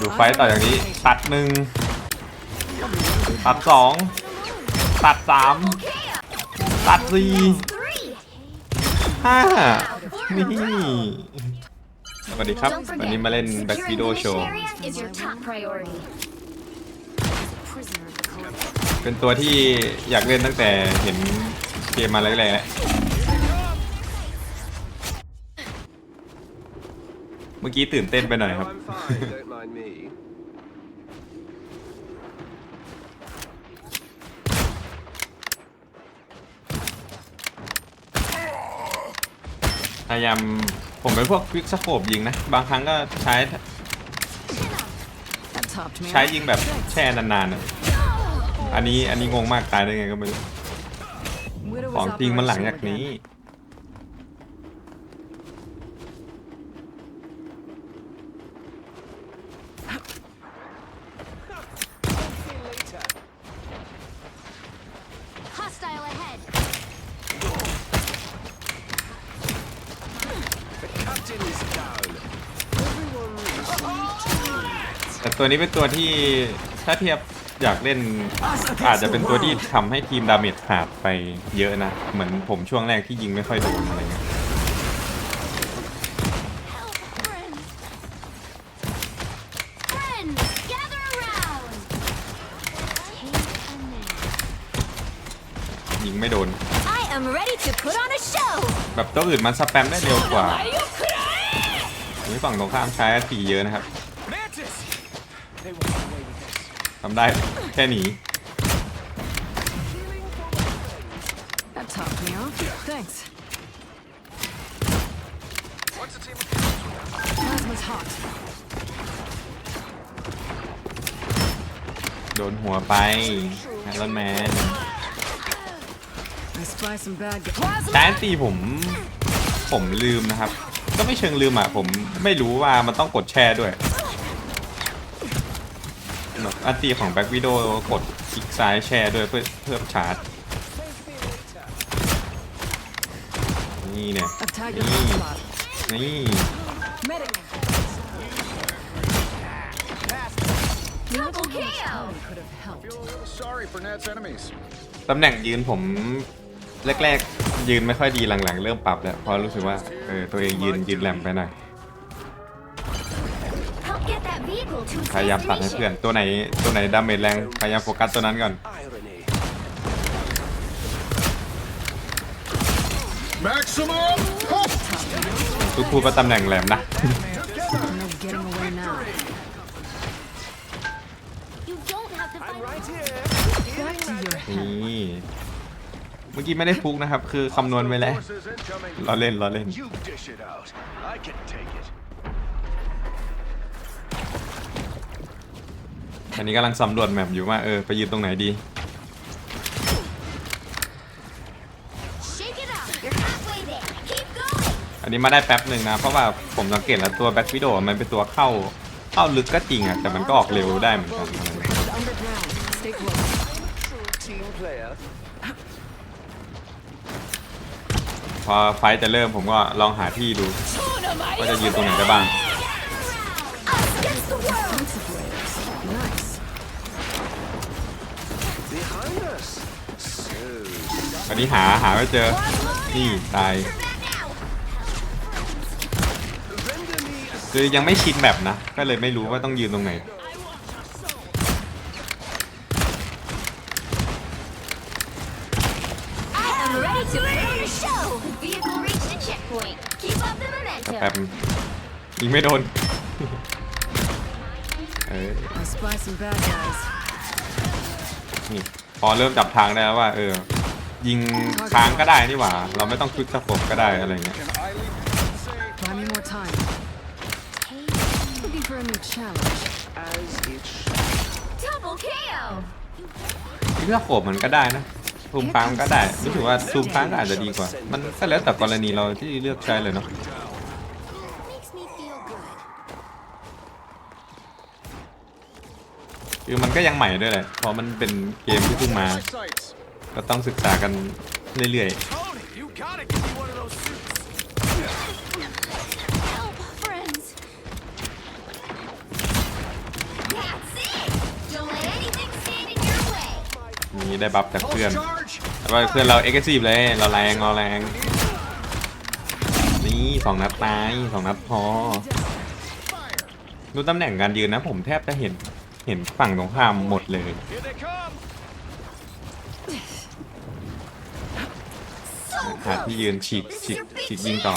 ดูไฟต่ออย่างนี้ ตัดหนึ่งตัดสองตัดสามตัดสี่ห้านี่สวัสดีครับ วันนี้มาเล่น Back securing Video this Show area is your top priority. Prisoner of the Cold. เป็นตัวที่อยากเล่นตั้งแต่เห็นเกมมาแรกๆแล้ว เมื่อกี้ตื่นเต้นไปหน่อยครับ I'm fine, don't mind me. พยายามผมเป็นพวกควิกสโคปยิงนะ บางครั้งก็ใช้ That topped me. ใช้ยิงแบบแช่นานๆอะอันนี้อันนี้งงมากตายได้ไงก็ไม่รู้ Widow ของจริงมันหลัง operational จากนี้ again. Hostile ahead. The captain is down. แต่ตัวนี้เป็นตัวที่ถ้าเทียบอยากเล่นอาจจะเป็นตัวที่ทำให้ทีมดาเมจขาดไปเยอะนะ เหมือนผมช่วงแรกที่ยิงไม่ค่อยโดนอะไรเงี้ย Help, friends. Friends, gather around. Take a nap. ยิงไม่โดน I am ready to put on a show. แบบตัวอื่นมันสแปมได้เร็วกว่านี่ฝั่งตรงข้ามใช้สีเยอะนะครับ ทำได้แค่หนี That topped me off. Thanks. What's the team of Plasma's hot. โดนหัวไปไอรอนแมน I spy some bad guys. แต่อันตีผม ผมลืมนะครับ ก็ไม่เชิงลืมอะ ผมไม่รู้ว่ามันต้องกดแช่ด้วย แบบอันตีของแบ็กวิดโอกดคลิกซ้ายแช่ด้วยเพื่อเพิ่มชาร์จ นี่เนี่ย I've tagged your Mm. hotspot. นี่ Medic. Double KO. Could have helped. Feel a little sorry for Nat's enemies. ตำแหน่งยืนผมแรกๆ ยืนไม่ค่อยดีหลังๆ เริ่มปรับแล้วเพราะรู้สึกว่าเออตัวเองยืนยืนแหลมไปหน่อย พยายามตัดให้เพื่อน destination. ตัวไหนตัวไหนดาเมจแรงพยายามโฟกัสตัวนั้นก่อน Irony. Maximum! ทุกคู่ก็ตำแหน่งแหลมนะ No getting away now. You don't have to fight. Right here. Back to your นี่ head. เมื่อกี้ไม่ได้ฟุกนะครับ คือคำนวณไว้แล้ว Forces incoming. ล้อเล่นล้อเล่น You dish it out. I can take it. อันนี้กำลังสำรวจแมปอยู่ว่าเออไปยืนตรงไหนดี Shake it up. You're halfway there. Keep going. อันนี้มาได้แป๊บหนึ่งนะ เพราะว่าผมสังเกตแล้วตัวแบ็ควิดโอมันเป็นตัวเข้าเข้าลึกก็จริงอะแต่มันก็ออกเร็วได้เหมือนกันอะไรเงี้ย Head underground. Stay close. True team player. พอไฟท์จะเริ่มผมก็ลองหาที่ดูว่าจะยืนตรงไหนได้บ้าง So. วันนี้หาหาไม่เจอ นี่ตาย Render me a คือยังไม่ชินแบบนะ ก็เลยไม่รู้ว่าต้องยืนตรงไหน I am ready to put on a show. Vehicle reached the checkpoint. Keep up the แป๊บ momentum. ยิงไม่โดน เออ I spy some bad guys. นี่ พอเริ่มจับทางได้แล้วว่า เออ ยิงค้างก็ได้นี่หว่า เราไม่ต้องคลิกสะกบก็ได้อะไรเงี้ย Can I leave say Buy me more time. Looking for a new challenge. Double KO. คลิกสะกบมันก็ได้นะซูมค้างก็ได้รู้สึกว่าซูมค้างก็อาจจะดีกว่า มันก็แล้วแต่กรณีเราที่เลือกใช้เลยเนาะ คือมันก็ยังใหม่ด้วยแหละเพราะมันเป็นเกมที่เพิ่งมา ก็ต้องศึกษากันเรื่อยๆนี่ได้บัฟจากเพื่อนแต่ว่าเพื่อนเราเอ็กซ์ซีฟเลย เราแรงเราแรง นี่สองนัดตายสองนัดพอ ดูตำแหน่งการยืนนะผมแทบจะเห็น เห็นฝั่งตรงข้ามหมดเลย หาที่ยืนฉีดฉีดฉีดยิงต่อ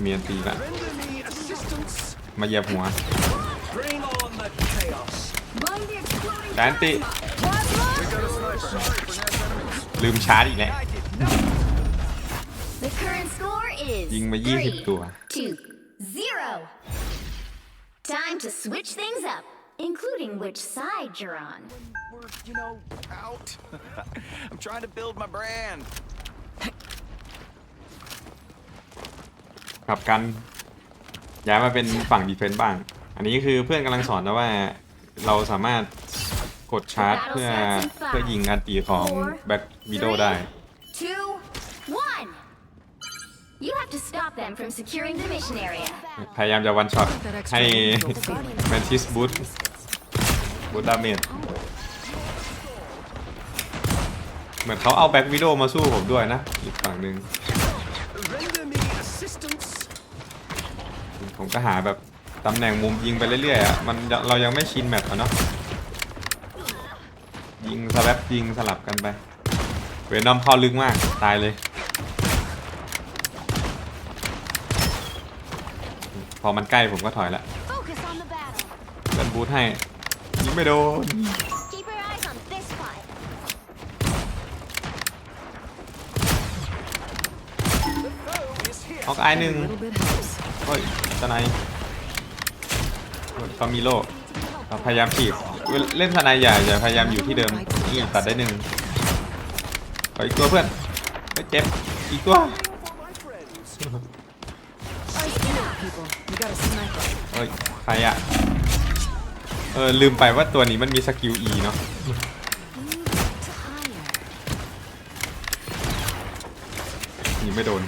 เมียนตีละมาเยียบหัวแดนติ ลืมชาร์จอีกแล้ว current score is ยิงมา three 20 ตัว to zero. Time to switch things up, including which side you're on. We're, you know, out. I'm trying to build my brand. กลับกัน ย้ายมาเป็นฝั่งดีเฟนต์บ้าง อันนี้คือเพื่อนกำลังสอนนะว่าเราสามารถกดชาร์จเพื่อเพื่อยิงอันตีของแบ็กวิดโอได้ You have to stop them from securing the mission area. พยายามจะวันช็อต That extra ให้ lethal feeling. แมนทิสบูทบูทดาเมจเหมือนเขาเอาแบ็กวิดโอมาสู้ผมด้วยนะ อีกฝั่งหนึ่ง Render me assistance! ผมก็หาแบบตำแหน่งมุมยิงไปเรื่อยๆอะมันเรายังไม่ชินแมปอะเนาะยิงสแลปยิงสลับกันไป เวนอมเข้าลึกมาก ตายเลย พอมันใกล้ผมก็ถอยละ Focus on the battle. เดินบูทให้ยิงไม่โดน Keep your eyes on this fight. Foe is here! ออกไอายหนึ่ง Every little bit helps. เฮ้ยสไนป์เขามีโล่เราพยายามฉีกเล่นสไนป์อย่าอย่าพยายามอยู่ที่เดิมนี่ตัดได้หนึ่งขออีกตัวเพื่อนไม่เจ็บอีกตัว People, we got a sniper. เอ้ยใครอะเออลืมไปว่าตัวนี้มันมีสกิล E เนาะยิงไม่โดน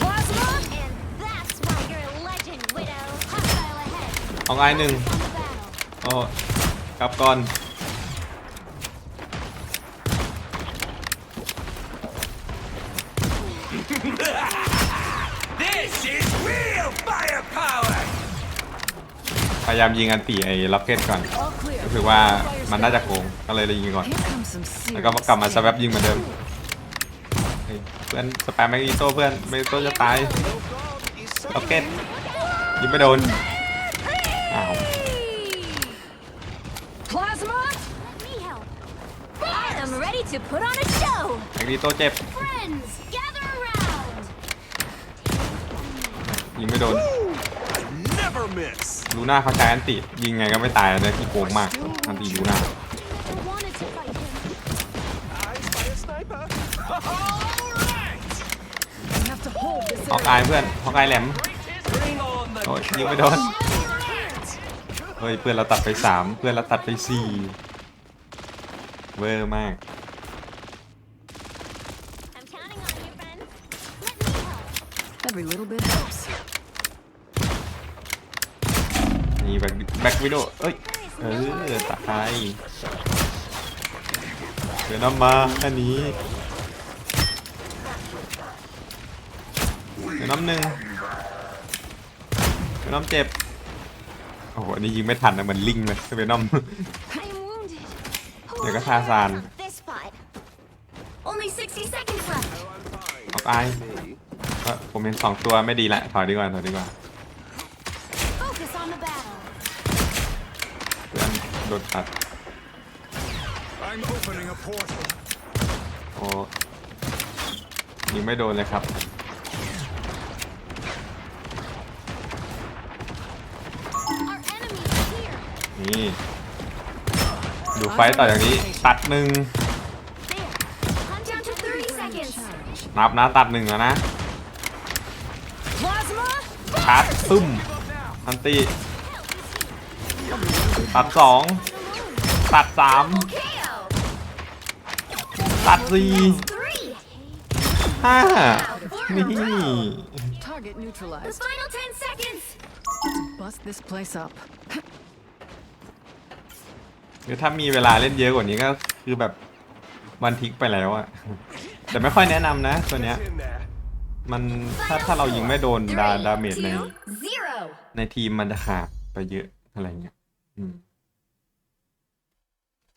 Plasma? And that's why you're a legend, Widow. Hostile ahead. ออกไอายหนึ่ง On the battle. โอ้กลับก่อน พยายามยิงอันตีไอ้ล็อกเก็ตก่อน All clear. รู้สึกว่ามันน่าจะโกงก็เลยเลยยิงก่อน Here comes some แล้ว serious ก็กลับมาส stuff. แวบยิงเหมือนเดิมเฮ้ยเพื่อนสแปมแมกนีโต้เพื่อนแมกนีโต้จะตายล็อกเก็ตยิงไม่โดนอ้าว Plasma? Let me help. I am ready to put on a show. แมกนีโต้เจ็บ ยิงไม่โดน Never miss! ลูน่าเขาใช้อันติยิงไงก็ไม่ตายเลยที่โกงมากอันติลูน่า I wanted to fight him. Eyes by a sniper! Alright! I have to hold this ฮอก area. อายเพื่อนฮอกอายแหลม Bring on the โอ้ยยิงไม่โดน เฮ้ยเพื่อนเราตัดไปสามเพื่อนเราตัดไปสี่เวอร์มาก I'm counting on you, friends. Let me help. Every little bit helps. นี่แบ็คแบ็ควิดโอเอ้ย เออตายเดี๋ยวน้ำมาแค่นี้เดี๋ยวน้ำหนึ่งเดี๋ยวน้ำเจ็บ โอ้โห อันนี้ยิงไม่ทันนะเหมือนลิงเลยเวนอม I am wounded. Who Để có will tha help sàn. us out This fight. Only 60 seconds left. ออกอายเอ้ยผมเห็นสองตัวไม่ดีละ ถอยดีกว่า ถอยดีกว่า โดนตัด I'm opening a portal. โอ้ยิงไม่โดนเลยครับ Our enemy is here. นี่ ดูไฟต์ต่อจากนี้ ตัดหนึ่ง There. I'm down to 30 seconds. นับนะตัดหนึ่งแล้วนะ Plasma? ชาร์จซึมอันตี ตัดสองตัดสาม KO. ตัดสี่ Three. ห้า Now, for นี่ a round. Target Target The neutralized. final 10 seconds! Bust this place up. คือถ้ามีเวลาเล่นเยอะกว่านี้ก็คือแบบวันทิกไปแล้วอะแต่ไม่ค่อยแนะนำนะตัวเนี้ย In there. มันถ้าถ้าเรายิงไม่โดนดา Three, ดาเมจใน two, zero. ในทีมมันจะขาดไปเยอะอะไรเงี้ย อืม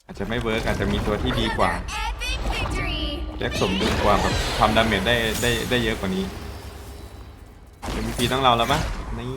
อาจจะไม่เวิร์กอาจจะมีตัวที่ดีกว่า Another epic victory! เรียกสมดุลกว่าแบบทำดาเมจได้ได้ได้เยอะกว่านี้ MVP ต้องเราแล้วปะนี่